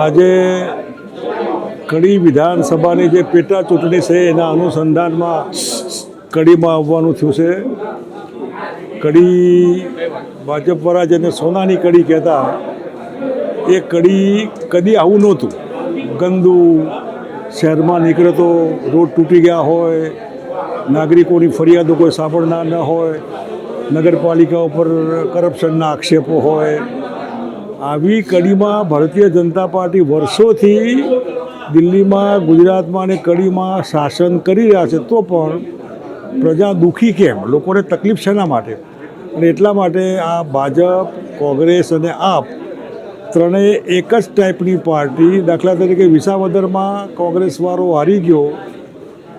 આજે કડી વિધાનસભાની જે પેટા ચૂંટણી છે, એના અનુસંધાનમાં કડીમાં આવવાનું થયું છે. કડી ભાજપવાળા જેને સોનાની કડી કહેતા, એ કડી કદી આવું નહોતું. ગંદુ શહેરમાં નીકળે તો રોડ તૂટી ગયા હોય, નાગરિકોની ફરિયાદો કોઈ સાંભળનાર ન હોય, નગરપાલિકા ઉપર કરપ્શનના આક્ષેપો હોય આવી કડીમાં ભારતીય જનતા પાર્ટી વર્ષોથી દિલ્હીમાં, ગુજરાતમાં અને કડીમાં શાસન કરી રહ્યા છે, તો પણ પ્રજા દુઃખી કેમ? લોકોને તકલીફ શેના માટે? અને એટલા માટે આ ભાજપ, કોંગ્રેસ અને આપ ત્રણેય એક જ ટાઈપની પાર્ટી દાખલા તરીકે વિસાવદરમાં કોંગ્રેસવાળો હારી ગયો,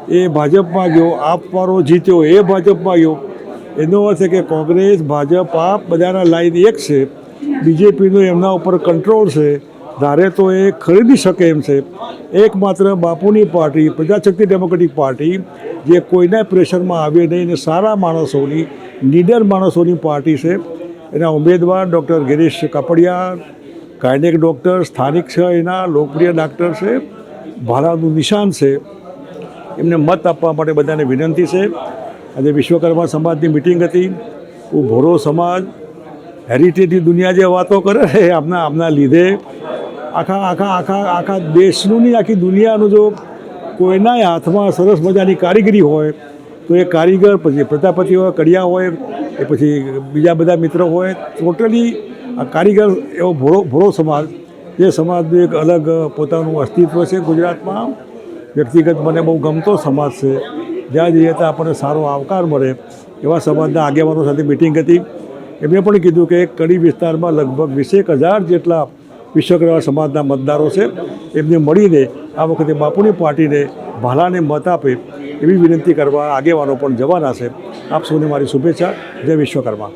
એ ભાજપમાં ગયો, આપવાળો જીત્યો, એ ભાજપમાં ગયો. એનો અર્થ છે કે કોંગ્રેસ, ભાજપ, આપ બધાના લાઈન એક છે. બીજેપીનું એમના ઉપર કંટ્રોલ છે. ધારે તો એ ખરીદી શકે એમ છે. એકમાત્ર બાપુની પાર્ટી, પ્રજાશક્તિ ડેમોક્રેટિક પાર્ટી, જે કોઈના પ્રેશરમાં આવે નહીં અને સારા માણસોની, નીડર માણસોની પાર્ટી છે. એના ઉમેદવાર doctor Girish Kapadia, gynaec doctor, સ્થાનિક છે એના, લોકપ્રિય ડાક્ટર છે. ભાલાનું નિશાન છે. એમને મત આપવા માટે બધાને વિનંતી છે. આજે વિશ્વકર્મા સમાજની મિટિંગ હતી. ભોરો સમાજ હેરિટેજની દુનિયા જે વાતો કરે છે આમના આમના લીધે આખા આખા આખા આખા દેશનું આખી દુનિયાનું જો કોઈના હાથમાં સરસ મજાની કારીગરી હોય, તો એ કારીગર, પછી પ્રજાપતિ હોય, કડિયા હોય, એ પછી બીજા બધા મિત્રો હોય, ટોટલી આ કારીગર એવો ભોળો ભોળો સમાજ, જે સમાજનું એક અલગ પોતાનું અસ્તિત્વ છે ગુજરાતમાં. વ્યક્તિગત મને બહુ ગમતો સમાજ છે. જ્યાં જઈએ ત્યાં આપણને સારો આવકાર મળે. એવા સમાજના આગેવાનો સાથે મિટિંગ હતી. એમણે પણ કીધું કે કડી વિસ્તારમાં લગભગ વીસેક હજાર જેટલા વિશ્વકર્મા સમાજના મતદારો છે. એમને મળીને આ વખતે બાપુની પાર્ટીને, ભાલાને મત આપે એવી વિનંતી કરવા આગેવાનો પણ જવાના છે. આપ સૌને મારી શુભેચ્છા. જય વિશ્વકર્મા.